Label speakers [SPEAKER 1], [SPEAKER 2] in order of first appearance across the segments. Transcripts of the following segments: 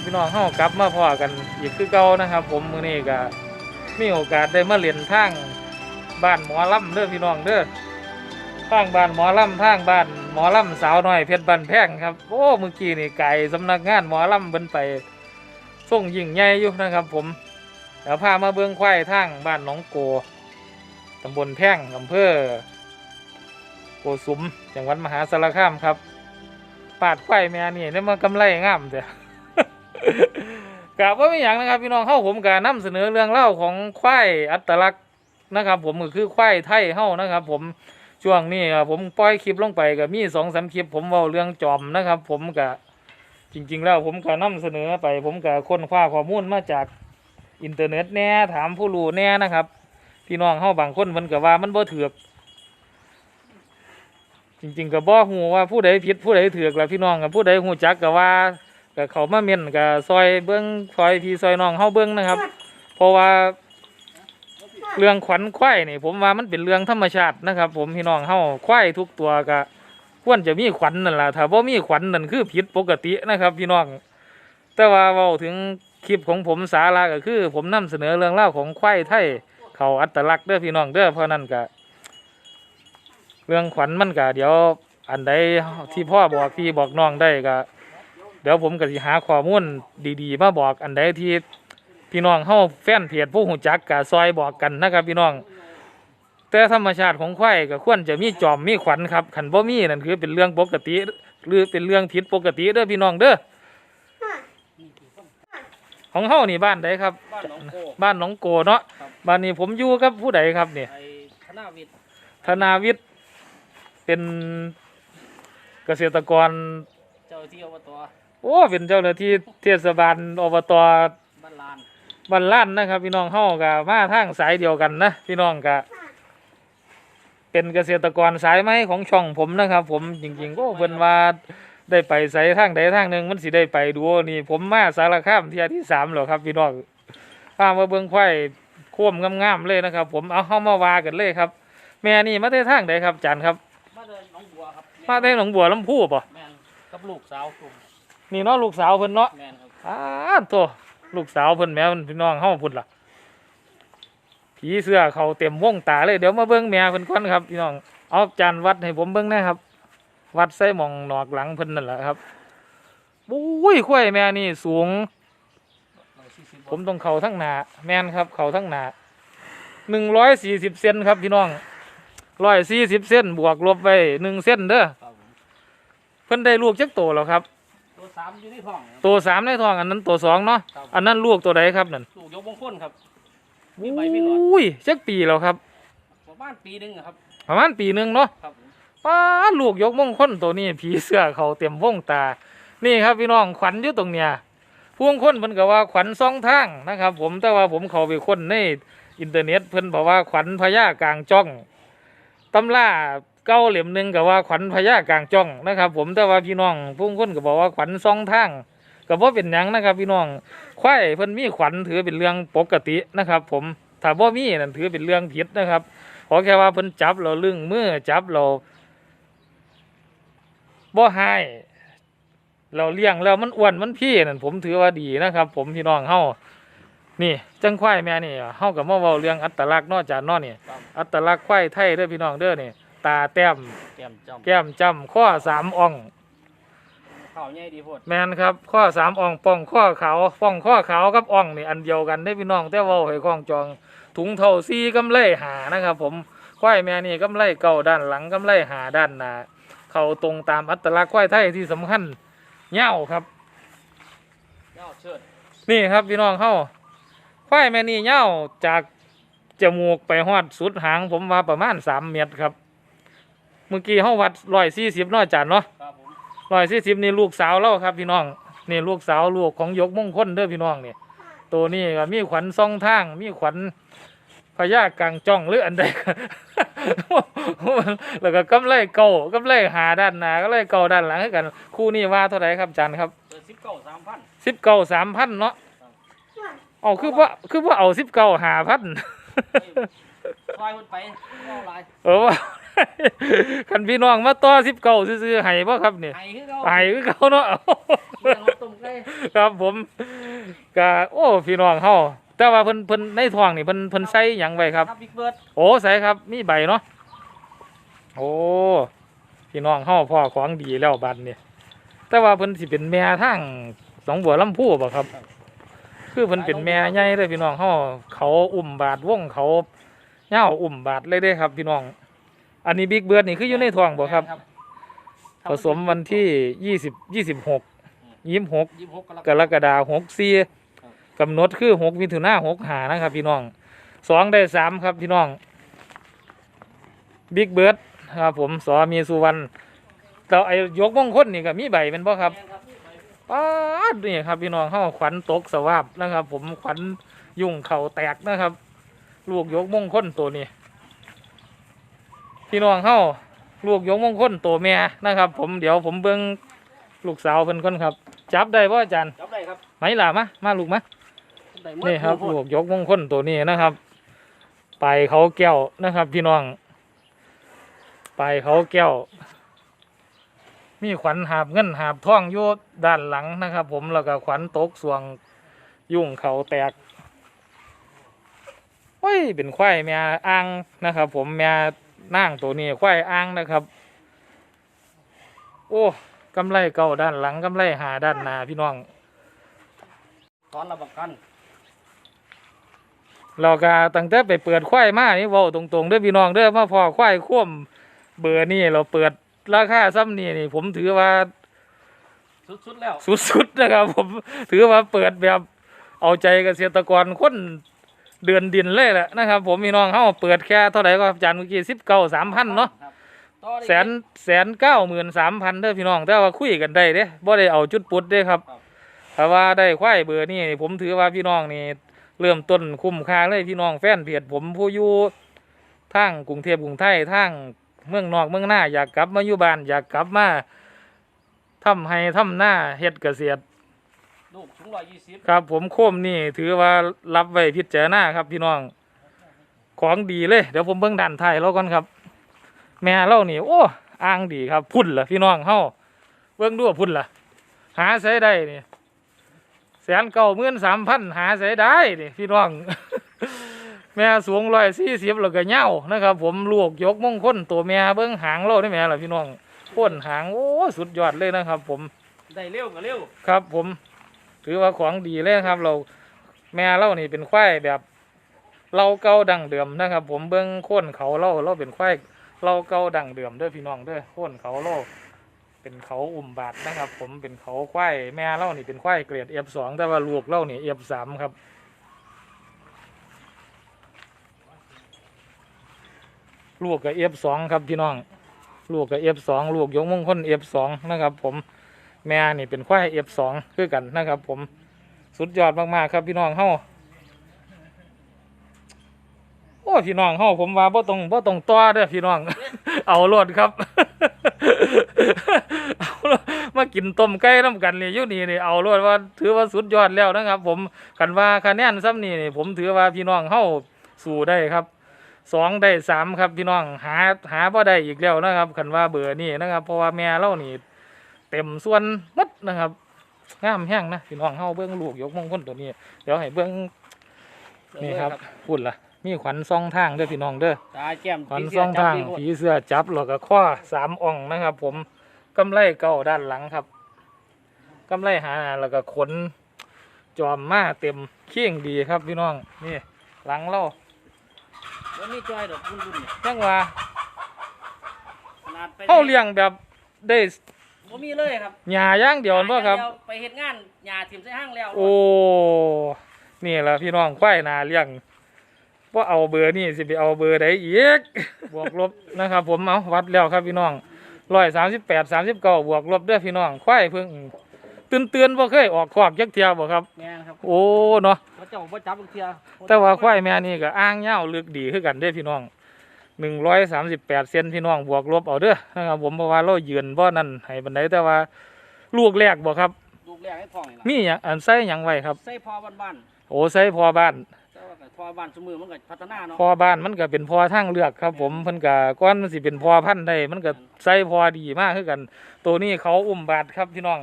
[SPEAKER 1] ครับพี่น้องเฮากลับมาพอกันอีกคือเก่านะครับ ผมมือนี้ก็มีโอกาสได้มาเรียนทางบ้านหมอลำเด้อพี่น้องเด้อทางบ้านหมอลำทางบ้านหมอลำสาวน้อยเพชรบ้านแพงครับโอ้เมื่อกี้นี่ไก่สำนักงานหมอลำเพิ่นไปส่งยิ่งใหญ่อยู่นะครับ ผมเดี๋ยวพามาเบิ่งควายทางบ้านหนองโกตำบลแพงอำเภอโกสุมจังหวัดมหาสารคามครับปาดควายแม่นี่ได้มากำไรงามเด้อ กะว่าไม่อย่างนะครับพี่น้องเข้าผมกะนำเสนอเรื่องเล่าของควายอัตลักษณ์นะครับ ผมก็คือควายไทยเฮ้านะครับ ผมช่วงนี้ผมปล่อยคลิปลงไปก็มีสองสามคลิป ผมเว้าเรื่องจอมนะครับ ผมกะจริง ๆ แล้วผมก็นำเสนอไป ผมกะค้นคว้าข้อมูลมาจากอินเทอร์เน็ตแน่ถามผู้รู้แน่นะครับพี่น้องเฮาบางคนมันก็ว่ามันบ่เถือกจริง ๆก็บ่ฮู้ว่าผู้ใดผิดผู้ใดเถูกล่ะพี่น้องกับผู้ใดฮู้จักก็ว่า ก็เขามาเม่นก็ซอยเบิ่งซอยพี่ซอยน้องเฮาเบิ่งนะครับ เพราะว่า เรื่องขวัญควายนี่ผมว่ามันเป็นเรื่องธรรมชาตินะครับ ผมพี่น้องเฮาควายทุกตัวก็ควรจะมีขวัญนั่นล่ะถ้าบ่มีขวัญนั่นคือผิดปกตินะครับ พี่น้อง แต่ว่าเว้าถึงคลิปของผมสาระก็คือ ผมนำเสนอเรื่องเล่าวของควายไทยเขาอัตลักษณ์เด้อพี่น้องเด้อเพราะนั้นก็เรื่องขวัญมันก็เดี๋ยวอันใดที่พ่อบอกพี่บอกน้องได้ก็ เดี๋ยวผมก็สิหาข้อมูลดีๆ มาบอกอันใดที่พี่น้องเฮาแฟนเพจผู้หูจักก็ซอยบอกกันนะครับ พี่น้องแต่ธรรมชาติของควายก็ควรจะมีจอมมีขวัญครับขันบ่มีนั่นคือเป็นเรื่องปกติ หรือเป็นเรื่องผิดปกติเด้อพี่น้องเด้อของเฮานี่บ้านใดครับ
[SPEAKER 2] บ้านหนองโก
[SPEAKER 1] บ้านหนองโกเนาะ
[SPEAKER 2] ครับ
[SPEAKER 1] บ้านนี้ผมอยู่กับผู้ใดครับเนี่ย
[SPEAKER 2] ไอ้ธนาวิทย์
[SPEAKER 1] ธนาวิทย์เป็นเกษตรกร
[SPEAKER 2] เจ้าที่อบต
[SPEAKER 1] โอ้เป็นเจ้าหน้าที่เทศบาลอบต
[SPEAKER 2] บ้านลาน
[SPEAKER 1] บ้านล้านนะครับ พี่น้องเฮากับมาทางสายเดียวกันนะพี่น้องกะเป็นเกษตรกรสายไหมของช่องผมนะครับ ผมจริงๆก็เพิ่นว่าได้ไปสายทางใดทางหนึ่งมันสิได้ไปดูนี่ ผมมาสารคามเที่ยที่สามแล้วครับ พี่น้องพามาเบิ่งควายโค้มงามๆเลยนะครับ ผมเอาเข้ามาว่ากันเลยครับ แม่นี่มาได้ทางใดครับจันครับ
[SPEAKER 2] มาเดินหนองบัวครับ
[SPEAKER 1] มาได้หนองบัวลำพูป่ะ
[SPEAKER 2] แมนกับลูกสาวกลุ่ม
[SPEAKER 1] นี่เนาะลูกสาวเพิ่นเนาะ
[SPEAKER 2] แมนครับ
[SPEAKER 1] อ้าตัวลูกสาวเพิ่นแม่เพิ่นพี่น้องเฮาพุ่นล่ะผีเสื้อเขาเต็มวงตาเลยเดี๋ยวมาเบิ่งแม่เพิ่นก่อนครับพี่น้องเอาจานวัดให้ผมเบิ่งหนะครับ วัดใส่หมองหนอกหลังเพิ่นนั่นแหละครับบุ้ยข้วยแม่นี่สูง
[SPEAKER 2] ร้อยสี่สิบ
[SPEAKER 1] ผมต้องเข่าทั้งหนาแม่นครับ เข่าทั้งหนาหนึ่งร้อยสี่สิบเซนครับพี่น้องร้อยสี่สิบเซนบวกลบไปหนึ่งเซนเด้อ
[SPEAKER 2] ครับผม
[SPEAKER 1] เพิ่นได้ลูกจักโตแล้วครับ
[SPEAKER 2] ตัว สามอยู่ในท้องครับ
[SPEAKER 1] ตัวสามในท้องอันนั้นตัวสองเนาะ
[SPEAKER 2] ครับ
[SPEAKER 1] อันนั้นลูกตัวใดครับนั่น
[SPEAKER 2] ลูกยกมงคลครับ
[SPEAKER 1] อ
[SPEAKER 2] มีใบมีหลอดุ้
[SPEAKER 1] ยจักปีแล้วครับ
[SPEAKER 2] ประมาณปีหนึงอะครับ
[SPEAKER 1] ประมาณปีหนึ่งเนาะ
[SPEAKER 2] ครับผม
[SPEAKER 1] ป้าดลูกยกมงคลตัวนี้ผีเสื้อเขาเต็มวงตา นี่ครับพี่น้องขวัญอยู่ตรงเนี้ยพวงคนเพิ่นก็ว่าขวัญสองทางนะครับ ผมแต่ว่าผมเขาไปค้นในอินเทอร์เน็ตเพิ่นบอกว่าขวัญพญากลางจ้องตำรา เก้าเหลี่ยมหนึ่งก็ว่าขวัญพญากลางจ้องนะครับ ผมแต่ว่าพี่น้องพวงคนก็บอกว่าขวัญสองทางก็บ่เป็นยังนะครับ พี่น้องควายเพิ่นมีขวัญถือเป็นเรื่องปกตินะครับ ผมถ้าบ่มีนั่นถือเป็นเรื่องผิดนะครับขอแค่ว่าเพิ่นจับเราลึงเมื่อจับเราบ่ให้เราเลี้ยงแล้วมันอ้วนมันพี่นั่นผมถือว่าดีนะครับ ผมพี่น้องเฮานี่จังควายแม่นี่เฮากับมาเว้าเรื่องอัตลักษณ์นอกจากนอนี่
[SPEAKER 2] ครับ
[SPEAKER 1] อัตลักษณ์ควายไทยเด้อพี่น้องเด้อนี่ ตาแต้ม
[SPEAKER 2] แก้มจำ
[SPEAKER 1] แก้มจำข้อสามอ่อง
[SPEAKER 2] ข้าวใหญ่ดีโพด
[SPEAKER 1] แมนครับข้อสามอ่องป้องข้อขาวป้องข้อขาวกับอ่องนี่อันเดียวกันได้อพี่น้องแต่เว่าให้คล้องจอง ถุงเท่าซีกำไลหานะครับ ผมควายแม่นี่กำไลเก่าด้านหลังกำไลหาด้านหน้าเข้าตรงตามอัตลักษณ์ควายไทยที่สำคัญเง่าครับ
[SPEAKER 2] เจ้าเชิด
[SPEAKER 1] นี่ครับพี่น้องเข้าควายแม่นี่เง่าจากจมูกไปหอดสุดหางผมว่าประมาณสามเมตรครับ เมื่อกี้เขาวัดร้อยสี่สิบน้อยจานเนาะ
[SPEAKER 2] ครับผม
[SPEAKER 1] ร้อยสี่สิบนี่ลูกสาวเล่าครับพี่น้องนี่ลูกสาวลูกของยกมงคลเด้อพี่น้องนี่ตัวนี้ก็มีขวัญซองทาง มีขวัญพญากลางจ้องหรืออันใดแล้วก็กำไลเก่ากำไลหาด้านหน้าก็ไลเก่าด้านหลังให้กัน คู่นี้ว่าเท่าไหร่ครับอาจารย์ครับ
[SPEAKER 2] เปิดสิบเก้าสามพัน
[SPEAKER 1] สิบเก้าสามพันเนาะเอาคือว่าคือว่าเอาสิบเก้าหาพัน
[SPEAKER 2] ซอยคนไปเอาหลาย
[SPEAKER 1] เออว่า คันพี่น้องมาต่อสิบเก้าซื้อๆให้ป่ะครับเนี่ย
[SPEAKER 2] ไห้คือเขา
[SPEAKER 1] ไปคือเขาเนาะ
[SPEAKER 2] เลี้ยงเอาต้มไก่
[SPEAKER 1] ครับผมก็โอ้พี่น้องเฮาแต่ว่าเพิ่นเพิ่นในท้องนี่เพิ่นเพิ่นใส่หยังไว้ครับ
[SPEAKER 2] ครับบิ๊กเบิร์ด
[SPEAKER 1] โอ้ใส่ครับมีใบเนาะโอ้พี่น้องเฮาพ่อของดีแล้วบัดนี้แต่ว่าเพิ่นสิเป็นแม่ทางสองบัวลำพูบ่ครับ คือเพิ่นเป็นแม่ใหญ่เลยพี่น้องเฮาเขาอุ้มบาดวงเขาเหย้าอุ้มบาดเลยเด้ครับ พี่น้อง อันนี้บิ๊กเบิร์ดนี่คืออยู่ในท้องบ่ครับ ผสมวันที่ยี่สิบยี่สิบหกยี่สิบหก
[SPEAKER 2] ยี่สิบหกกร
[SPEAKER 1] กรกฎาหกสี่กำหนดคือหกมิถุนาหกหานะครับพี่น้องสองได้สามครับพี่น้องบิ๊กเบิร์ดครับผมสอมีสุวรรณเราไอ้ยกมงคลนี่ก็มีใบเป็นบ่ครับป้าดนี่ครับพี่น้องเข้าขวัญตกสวาบนะครับ ผมขวัญยุ่งเข่าแตกนะครับ ลูกยกมงคลตัวนี้ พี่น้องเข้าลูกยกมงคลตัวแม่นะครับ ผมเดี๋ยวผมเบิ้งลูกสาวเพิ่นก่อนครับ จับได้ป่ะอาจารย์
[SPEAKER 2] จับได้ครับ
[SPEAKER 1] ไหมล่ะมามาลูกมา
[SPEAKER 2] จับได้หมด
[SPEAKER 1] นี่ครับ
[SPEAKER 2] โอ้โห
[SPEAKER 1] ลูกยกมงคลตัวนี้นะครับ ไปเขาแก้วนะครับ พี่น้อง ไปเขาแก้ว มีขวัญหาบเงินหาบท่องอยู่ด้านหลังนะครับ ผมแล้วก็ขวัญตกสวงยุ่งเขาแตกโอ้ยเป็นควายแม่อ่างนะครับ ผมแม่ นั่งตัวนี้ควายอ่างนะครับ โอ้กำไรเก่าด้านหลังกำไรหาด้านหน้าพี่น้อง
[SPEAKER 2] ตอนรับประกัน
[SPEAKER 1] เราก็ตั้งแต่ไปเปิดควายมานี่เว้าตรงๆเด้อพี่น้องเด้อมาพอควายคว่ำเบอร์นี่เราเปิดราคาซ้ำนี่นี่ ผมถือว่า
[SPEAKER 2] สุดๆแล้ว
[SPEAKER 1] สุดๆนะครับ ผมถือว่าเปิดแบบเอาใจเกษตรกรคน เดือนดินเลยแหละนะครับ ผมพี่น้องเฮาเปิดแค่เท่าไหร่ก็อาจารย์เมื่อกี้สิบเก้าสามพันเนาะ
[SPEAKER 2] ครับต่อได้
[SPEAKER 1] แสนแสนเก้าหมื่นสามพันเด้อพี่น้อง แต่ว่าคุยกันได้เด้บ่ได้เอาจุดปุดเด้ครับถ้าว่าได้ควายเบอร์นี่ผมถือว่าพี่น้องนี่เริ่มต้นคุ้มค่าเลยพี่น้องแฟนเพจผมผู้อยู่ทางกรุงเทพกรุงไทยทางเมืองนอกเมืองหน้าอยากกลับมาอยู่บ้านอยากกลับมาทำให้ทำหน้าเฮ็ดเกษตร
[SPEAKER 2] ลูกสูงร้อยยี่สิบ
[SPEAKER 1] ครับผมโคมนี่ถือว่ารับไว้พิจารณาครับพี่น้อง ของดีเลยเดี๋ยวผมเบิ่งด้านไทายแล้วก่อนครับ แม่เล่านี่โอ้อ้างดีครับพุ่นล่ะพี่น้องเฮาเบิ่งดูว่าพุ่นล่ะหาใช้ได้นี่แสนเก้าหมื่นสามพันหาใช้ได้นี่พี่น้อง แม่สูงร้อยสี่สิบแล้วก็เหย้านะครับ ผมลูกยกมงคลตัวแม่เบิ่งหางเราได้แม่ล่ะพี่น้องพ่นหางโอ้สุดยอดเลยนะครับ ผม
[SPEAKER 2] ได้เร็วก็เร็ว
[SPEAKER 1] ครับผม ถือว่าของดีเลยครับ เราแม่เล่านี่เป็นควายแบบเราเก่าดังเดิมนะครับ ผมเบิ้งโค่นเขาเล่าเราเป็นควายเราเก่าดังเดิมเด้อพี่น้องเด้อโค่นเขาเล่าเป็นเขาอุ่มบาดนะครับ ผมเป็นเขาควายแม่เล่านี่เป็นควายเกรดเอฟสองแต่ว่าลูกเล่านี่เอฟสามครับลูกกับเอฟสองครับพี่น้องลูกกับเอฟสองลูกยงมงคลเอฟสองนะครับ ผม แม่นี่เป็นควายเอฟสองคือกันนะครับ ผมสุดยอดมากๆครับพี่น้องเฮาโอ้พี่น้องเฮาผมว่าบ่ตรงบ่ตรงต่อเด้อพี่น้อง เอาโลดครับเอามากินต้มไก่น้ำกันนี่อยู่นี่นี่เอาโลดว่า ถือว่าสุดยอดแล้วนะครับ ผมกันว่าคะแนนซ้ำนี่นี่ผมถือว่าพี่น้องเฮาสู้ได้ครับสองได้สามครับพี่น้องหาหาบ่ได้อีกแล้วนะครับคันว่าเบอร์นี่นะครับ เพราะว่าแม่เล่านี่ เต็มส่วนหมัดนะครับงามแห้งนะพี่น้องเฮาเบิ้งลูกยกมงคลตัวนี้ เดี๋ยวให้เบิ้งนี่ครับพูดละมีขวัญซองทางเด้อพี่น้องเด้อ
[SPEAKER 2] ตาแก้ม
[SPEAKER 1] ขวัญ
[SPEAKER 2] ผี
[SPEAKER 1] ซ
[SPEAKER 2] เสื้
[SPEAKER 1] อง
[SPEAKER 2] จับ
[SPEAKER 1] ทาง
[SPEAKER 2] ดีโพด
[SPEAKER 1] ผีเสื้อจับแล้วก็ข้อสามอ่องนะครับ ผมกำไรเก่าด้านหลังครับกำไรหาแล้วก็ขนจอมมาเต็มเคียงดีครับพี่น้องนี่หลังเรา
[SPEAKER 2] วันนี้จอยดอกบุญบุญเนี่ย
[SPEAKER 1] จังว่า
[SPEAKER 2] ขนาดไป
[SPEAKER 1] เฮาเลี้ยงแบบได้
[SPEAKER 2] บ่มีเลยครับ
[SPEAKER 1] หญ้าอย่างเดียวบ่ครับ
[SPEAKER 2] เดียวไปเฮ็ดงานหญ้าถิ่มใส่ห้างแล้ว
[SPEAKER 1] โอ้ นี่แหละพี่น้องควายนาเลี้ยงว่าเอาเบอร์นี่สิไปเอาเบอร์ใดอีก บวกลบนะครับผมเอาวัดแล้วครับพี่น้องร้อยสามสิบแปดสามสิบเก้าบวกลบเด้อพี่น้องควายเพิ่งตื่นเตือนบ่เคยออกขอบยักเทียบ่ครับ
[SPEAKER 2] แม่นครับ
[SPEAKER 1] โอ้เนาะ
[SPEAKER 2] เขาเจ้าบ่จับลูกเทีย
[SPEAKER 1] แต่ว่าควายแม่นี่ก็อ้างเงาวลึกดีคือกันเด้อพี่น้อง หนึ่งร้อยสามสิบแปดเซนพี่น้องบวกลบเอาเด้อนะครับผมเพราะว่าเรายืนบ่นั่นให้บันไดแต่ว่าลูกแรกบ่ครับ
[SPEAKER 2] ลูกแรกให้ท้องนี่นะ
[SPEAKER 1] มีหยังอันใส่หยังไว้ครับ
[SPEAKER 2] ใส่พอบ้าน
[SPEAKER 1] โอ้ใส่พอบ้าน
[SPEAKER 2] ๆแต่ว่าก็พอบ้านสมือมันก็พัฒนาเนาะ
[SPEAKER 1] พอบ้านมันก็เป็นพอทางเลือกครับ ผมเพิ่นก็ก้อนมันสิเป็นพอพันธุ์ได้มันก็ใส่พอดีมากคือกัน ตัวนี้เขาอุ้มบาดครับพี่น้อง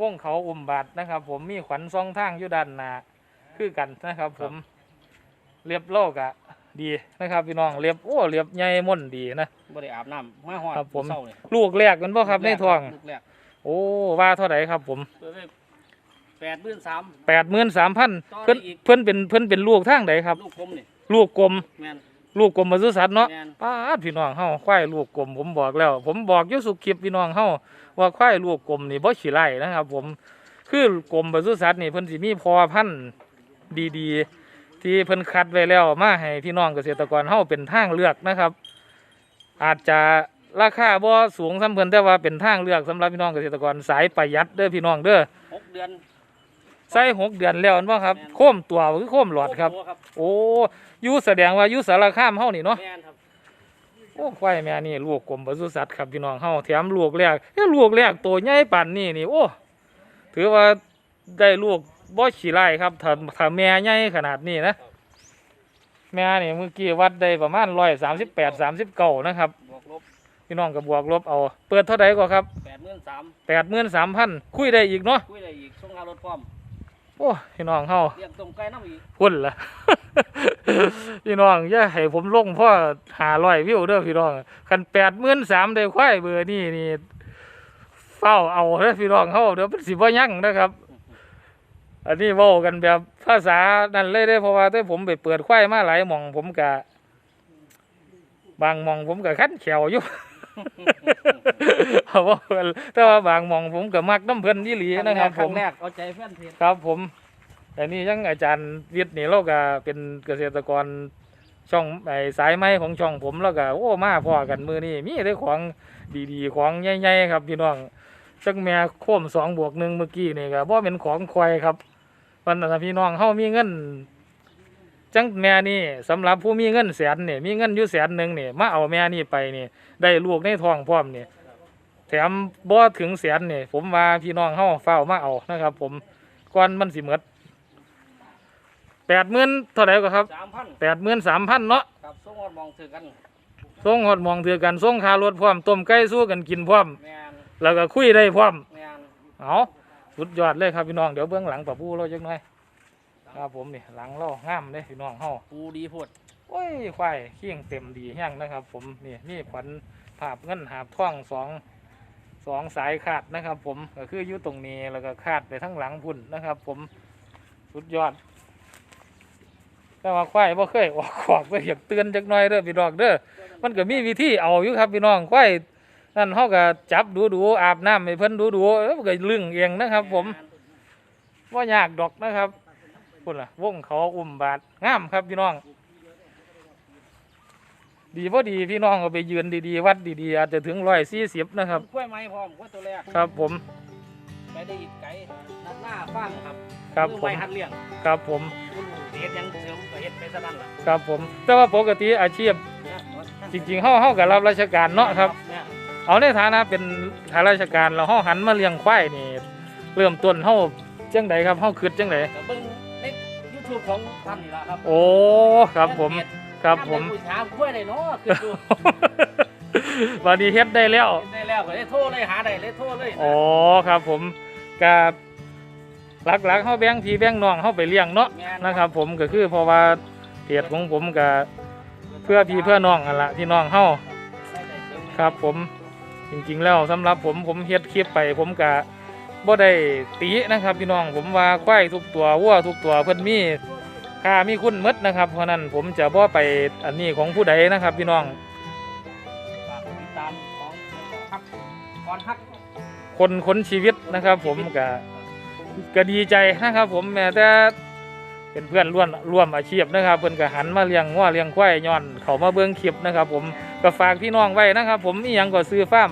[SPEAKER 1] วงเขาอุ้มบาทนะครับ ผมมีขวัญซองทางอยู่ด้านหน้าคือกันนะครับ ผมเรียบโลกอะ ดีนะครับพี่น้องเรียบโอ้เรียบใหญ่ม่วนดีนะ
[SPEAKER 2] บ่ได้อาบน้ำมาหอด
[SPEAKER 1] ครับผม
[SPEAKER 2] เศร้าเลย
[SPEAKER 1] ลูกแรกกันบ่ครับในท้อง
[SPEAKER 2] ลูกแรก
[SPEAKER 1] โอ้ว่าเท่าไหร่ครับผม
[SPEAKER 2] เปิดไว้แปดหมื่นสาม
[SPEAKER 1] แปดหมื่นสามพัน
[SPEAKER 2] ต่อ
[SPEAKER 1] เพิ่น
[SPEAKER 2] ได้อีก
[SPEAKER 1] เพิ่นเป็นเพิ่นเป็นลูกทางใดครับ
[SPEAKER 2] ลูกกลมนี่
[SPEAKER 1] ลูกกลม
[SPEAKER 2] แมน
[SPEAKER 1] ลูกกลมมาสุสัตว์เนาะ
[SPEAKER 2] แมน
[SPEAKER 1] ป้าดพี่น้องเฮาควายลูกกลมผมบอกแล้ว ผมบอกอยู่สุคลิปพี่น้องเฮาว่าควายลูกกลมนี่บ่ขี้ไล่นะครับ ผมคือกลมปศุสัตว์นี่เพิ่นสิมีพอพันธุ์ดีๆ ที่เพิ่นคัดไว้แล้วมาให้พี่น้องเกษตรกรเฮาเป็นทางเลือกนะครับ อาจจะราคาบ่สูงสำเพิ่นแต่ว่าเป็นทางเลือกสำหรับพี่น้องเกษตรกรสายประหยัดเด้อพี่น้องเด้อ
[SPEAKER 2] หกเดือน
[SPEAKER 1] ใส่หกเดือนแล้วเห็นบ่ครับ
[SPEAKER 2] แม่น
[SPEAKER 1] โค้มตัวคือโค้มหลอดครับ
[SPEAKER 2] โตัวครับ
[SPEAKER 1] โอ้อยู่แสดงว่าอยู่สารคามเฮานี่เนาะ
[SPEAKER 2] แมนครับ
[SPEAKER 1] โอ้ควายแม่นี่ลูกกลมปศุสัตว์ครับพี่น้องเฮาแถมลูกแรกเอ้ยลูกแรกตัวใหญ่ปานนี้นี่โอ้ถือว่าได้ลูก บ่ขี้ไล่ครับถ้าถ้าแม่ใหญ่ขนาดนี้นะ แม่นี่เมื่อกี้วัดได้ประมาณ138 39นะครับ
[SPEAKER 2] บวกลบ
[SPEAKER 1] พี่น้องก็บวกลบเอา เปิดเท่าใดก็ครับ
[SPEAKER 2] แปดหมื่นสาม
[SPEAKER 1] 83,000คุยได้อีกเนาะ
[SPEAKER 2] คุยได้อีกส่งค่ารถพร้อม
[SPEAKER 1] โอ้พี่น้องเฮา
[SPEAKER 2] เรียกต้มไก่น้ำอีก
[SPEAKER 1] พุ่นละ พี่น้องอย่าให้ผมลงพ่อหาร้อยวิวเด้อพี่น้องคันแปดหมื่นสามได้ควายเบอร์นี่นี่เฝ้าเอาเด้อพี่น้องเขาเดี๋ยวมันสิบ่ยั่งนะครับ อันนี้เว้ากันแบบภาษานั่นเลยเด้อเพราะว่าแต่ผมไปเปิดควายมาหลายหม่องผมกะบางหม่องผมกะคันแขวอยู่ เอาเว่ากันแต่ว่าบางหม่องผมก็มักน้ำเพิ่นยี่หลีนะครับ
[SPEAKER 2] ค
[SPEAKER 1] ผ
[SPEAKER 2] รั้
[SPEAKER 1] ม
[SPEAKER 2] งแรกเอาใจแฟนเพจ
[SPEAKER 1] ครับผมแต่นี่ยังอาจารย์วิทย์นี่เราก็เป็นเกษตรกรช่องไอ้สายไม้ของช่องผมแล้วก็โอ้มาพอกันมือนี่มีแต่ของดีๆ ของใหญ่ๆครับพี่น้องจักแม่โค้มสองบวกหนึ่งเมื่อกี้นี่ก็บ่เป็นของควายครับ วันนั้นพี่น้องเฮามีเงิน จังแม่นี่สำหรับผู้มีเงินแสนนี่มีเงินอยู่แสนหนึ่งนี่มาเอาแม่นี่ไปนี่ได้ลูกในท้องพร้อมนี่แถมบ่ถึงแสนนี่ผมว่าพี่น้องเฮาเฝ้าวมาเอานะครับ ผมก่อนมันสิหมดแปดหมื่นเท่าไหร่ก็ครับ
[SPEAKER 2] สามพัน
[SPEAKER 1] แปดหมื่นสามพันเนาะ
[SPEAKER 2] ครับส่งอดมองถือกัน
[SPEAKER 1] ส่งหอดหมองเถือกันส่งคารถพร้อมต้มไก่สู้กันกินพร้อม
[SPEAKER 2] แมน
[SPEAKER 1] แล้วก็คุยได้พร้อม
[SPEAKER 2] แมน
[SPEAKER 1] เอา สุดยอดเลยครับพี่น้องเดี๋ยวเบื้องหลังปะปูเราจักหน่อยครับผมนี่หลังเรางามเลยพี่น้องเฮา
[SPEAKER 2] ปูดีโพด
[SPEAKER 1] โอ้ยควายเคียงเต็มดีแห้งนะครับ ผมนี่นี่ขวัญภาพเงินหาบท่องสองสองสายขาดนะครับ ผมก็คืออยู่ตรงนี้แล้วก็ขาดไปทั้งหลังพุ่นนะครับ ผมสุดยอดแต่ว่าควายบ่เคยออกขอกก็อยากเตือนจักหน่อยเด้อพี่น้องเด้อมันก็มีวิธีเอาอยู่ครับพี่น้องควาย นั่นเฮาก็จับดูดูๆอาบน้ำให้เพิ่นดูดูๆเอ้ยมันก็ลึงเองนะครับ ผม
[SPEAKER 2] แน
[SPEAKER 1] ว่ายากดอกนะครับพุ่นล่ะวงเขาอุ้มบาดงามครับพี่น้อง ดีพอดีพี่น้องเอาไปยืนดีๆ วัดดีๆ อาจจะถึงร้อยสี่สิบนะครับ
[SPEAKER 2] กล้วยไม้พร้อมกล้วยตัวแรก
[SPEAKER 1] ครับผม
[SPEAKER 2] ไปได้อีกไก่นัดหน้าฟังครับ
[SPEAKER 1] ครับ
[SPEAKER 2] อ
[SPEAKER 1] ผม
[SPEAKER 2] ไม้หัดเลี้ยง
[SPEAKER 1] ครับผม
[SPEAKER 2] เฮ็ดหยังเสริมก็เฮ็ดไปซะนั่นล่ะ
[SPEAKER 1] ครับผม แต่ว่าปกติอาชีพ
[SPEAKER 2] เนี่ย
[SPEAKER 1] จริงๆเฮาเฮากับรับราชการเนาะครับ
[SPEAKER 2] เนี่ย
[SPEAKER 1] เอาในฐานะเป็นข้าราชการแล้วเฮาหันมาเลี้ยงควายนี่เริ่มต้นเฮาจังไดครับเฮาคิดจังได
[SPEAKER 2] ก็เบิ่งใน YouTube ของท่านนี่ล่ะครับ
[SPEAKER 1] โอ้ครับผมครับผม
[SPEAKER 2] ผู้ชากล้วยได้เนาะคือดู
[SPEAKER 1] วันนี้เฮ็ดได้แล้ว
[SPEAKER 2] ได้แล้วก็ได้โทรเลยหาได้เลยโทรเลยนะ
[SPEAKER 1] อ๋อครับผมกับหลักๆเฮาแบ่งพี่แบ่งน้องเฮาไปเลี้ยงเนาะ
[SPEAKER 2] แม่น
[SPEAKER 1] นะครับ ผมก็คือเพราะว่าเพจของผมก็เพื่อพี่เพื่อน้องกันละพี่น้องเฮา
[SPEAKER 2] ได้ได้เสริม
[SPEAKER 1] ครับผม จริงๆแล้วสำหรับผมผมเฮ็ดคลิปไปผมก็บ่ได้ตีนะครับพี่น้องผมว่าควายทุกตัววัวทุกตัวเพิ่นมีค่ามีคุณหมดนะครับ เพราะนั้นผมจะบ่ไปอันนี้ของผู้ใดนะครับ พี่น้อง
[SPEAKER 2] ฝากติดตามของฮักก่อนฮัก
[SPEAKER 1] คนค้นชีวิตนะครับ ผมก็ก็ดีใจนะครับ ผมแม้แต่เป็นเพื่อนร่วมร่วมอาชีพนะครับ เพิ่นก็หันมาเลี้ยงงัวเลี้ยงควายย้อน เขามาเบิ่งคลิปนะครับ ผม ก็ฝากพี่น้องไว้นะครับ ผมอีหยังก็ซื้อฟาร์ม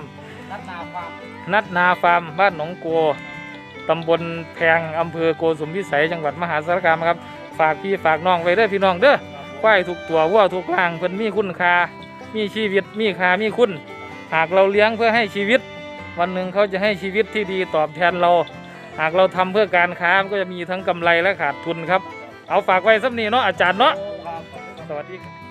[SPEAKER 2] นัดนาฟาร์ม
[SPEAKER 1] นัดนาฟาร์มบ้านหนองโกตำบลแพงอำเภอโกสุมพิสัยจังหวัดมหาสารคามครับ ฝากพี่ฝากน้องไว้เด้อพี่น้องเด้อควายทุกตัววัวทุกร่างเพิ่นมีคุณค่ามีชีวิตมีค่ามีคุณ หากเราเลี้ยงเพื่อให้ชีวิต วันหนึ่งเขาจะให้ชีวิตที่ดีตอบแทนเรา หากเราทำเพื่อการค้ามันก็จะมีทั้งกำไรและขาดทุนครับ เอาฝากไว้สักนี้เนาะอาจารย์เนาะ
[SPEAKER 2] ครับ
[SPEAKER 1] สวัสดีครับ